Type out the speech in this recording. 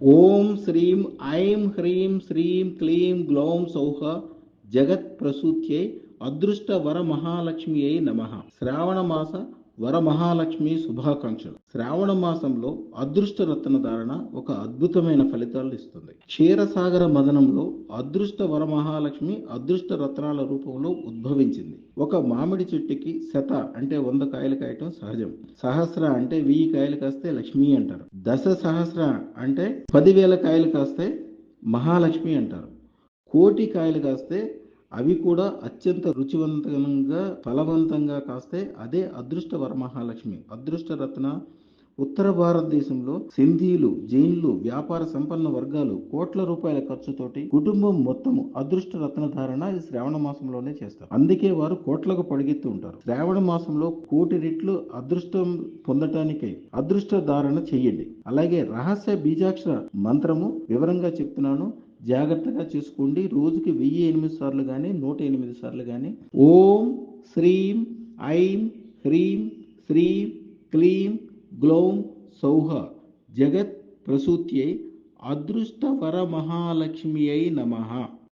ఓం శ్రీం ఐం హ్రీం శ్రీం క్లీం గ్లౌం సౌహ జగత్ ప్రసూత్యై అదృష్ట వర మహాలక్ష్మి నమ శ్రావణ మాస వరమహాలక్ష్మి శుభాకాంక్షలు. శ్రావణ మాసంలో అదృష్ట రత్న ధారణ ఒక అద్భుతమైన ఫలితాలు ఇస్తుంది. క్షీరసాగర మదనంలో అదృష్ట వరమహాలక్ష్మి అదృష్ట రత్నాల రూపంలో ఉద్భవించింది. ఒక మామిడి చెట్టుకి శత అంటే వంద కాయలు కాయటం సహజం. సహస్ర అంటే వెయ్యి కాయలు కాస్తే లక్ష్మి అంటారు. దశ సహస్ర అంటే పదివేల కాయలు కాస్తే మహాలక్ష్మి అంటారు. కోటి కాయలు కాస్తే అవి కూడా అత్యంత రుచివంతంగా ఫలవంతంగా కాస్తే అదే అదృష్ట వరమహాలక్ష్మి అదృష్ట రత్న ఉత్తర భారతదేశంలో సింధీలు జైన్లు వ్యాపార సంపన్న వర్గాలు కోట్ల రూపాయల ఖర్చుతోటి కుటుంబం మొత్తం అదృష్ట రత్న ధారణ ఈ శ్రావణ మాసంలోనే చేస్తారు. అందుకే వారు కోట్లకు పడిగెత్తు ఉంటారు. శ్రావణ మాసంలో కోటి రెట్లు అదృష్టం పొందటానికై అదృష్ట ధారణ చెయ్యండి అలాగే రహస్య బీజాక్షర మంత్రము వివరంగా చెప్తున్నాను. జాగ్రత్తగా చూసుకోండి. రోజుకి వెయ్యి ఎనిమిది సార్లు కానీ నూట ఎనిమిది సార్లు కానీ ఓం శ్రీం ఐం హ్రీం శ్రీం క్లీం గ్లౌం సౌహ జగత్ ప్రసూత్యై అదృష్టవర మహాలక్ష్మి అయి నమః.